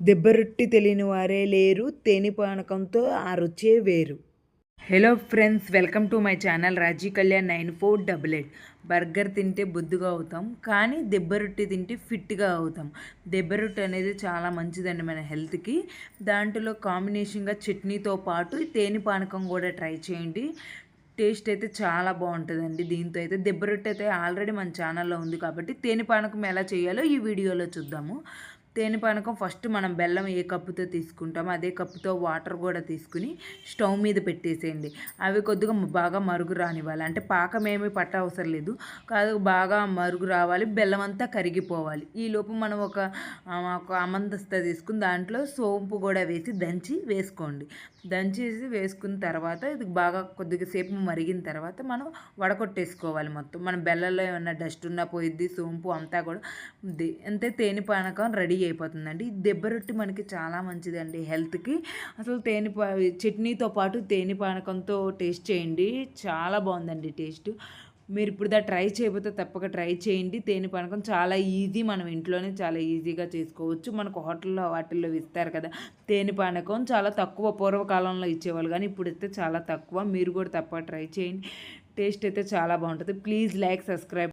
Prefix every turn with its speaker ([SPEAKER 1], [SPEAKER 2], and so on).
[SPEAKER 1] దెబ్బరొట్టి తెలియని వారే లేరు తేనె పానకంతో ఆ రుచే వేరు. Hello friends welcome to my channel Raji Kalyan nine four double eight. Burger తింటే బొద్దుగా అవుతాం కానీ దెబ్బరొట్టి తింటే ఫిట్గా అవుతాం. దెబ్బరొట్టి అనేది చాలా మంచిదండి మన హెల్త్కి. దాంట్లో కాంబినేషన్గా చట్నీతో పాటు తేనె పానకం కూడా ట్రై చేయండి. టేస్ట్ అయితే చాలా బాగుంటుందండి. దీంతో అయితే దెబ్బ రొట్టె అయితే ఆల్రెడీ మన ఛానల్లో ఉంది కాబట్టి తేనె పానకం ఎలా చేయాలో ఈ వీడియోలో చూద్దాము. తేనె పానకం ఫస్ట్ మనం బెల్లం ఏ కప్పుతో తీసుకుంటామో అదే కప్పుతో వాటర్ కూడా తీసుకుని స్టవ్ మీద పెట్టేసేయండి. అవి కొద్దిగా బాగా మరుగు రానివ్వాలి. అంటే పాకం ఏమీ పట్ట అవసరం లేదు. కాదు బాగా మరుగు రావాలి బెల్లం అంతా కరిగిపోవాలి. ఈ లోపు మనం ఒక ఒక అమందస్త తీసుకుని దాంట్లో సోంపు కూడా వేసి దంచి వేసుకోండి. దంచేసి వేసుకున్న తర్వాత ఇది బాగా కొద్దిగా సేపు మరిగిన తర్వాత మనం వడకొట్టేసుకోవాలి మొత్తం. మన బెల్లలో ఏమన్నా డస్ట్ ఉన్నా పోయిద్ది సోంపు అంతా కూడా అంతే తేనె పానకం రెడీ అయిపోతుందండి. దెబ్బ రొట్టి మనకి చాలా మంచిదండి హెల్త్కి. అసలు తేనె చట్నీతో పాటు తేనె పానకంతో టేస్ట్ చేయండి. చాలా బాగుందండి టేస్ట్. మీరు ఇప్పుడు దా ట్రై చేయబోతే తప్పక ట్రై చేయండి. తేనె పానకం చాలా ఈజీ మనం ఇంట్లోనే చాలా ఈజీగా చేసుకోవచ్చు. మనకు హోటల్లో వాటిల్లో ఇస్తారు కదా. తేనె పానకం చాలా తక్కువ పూర్వకాలంలో ఇచ్చేవాళ్ళు కానీ ఇప్పుడు అయితే చాలా తక్కువ. మీరు కూడా తప్పక ట్రై చేయండి. టేస్ట్ అయితే చాలా బాగుంటుంది. Please like subscribe.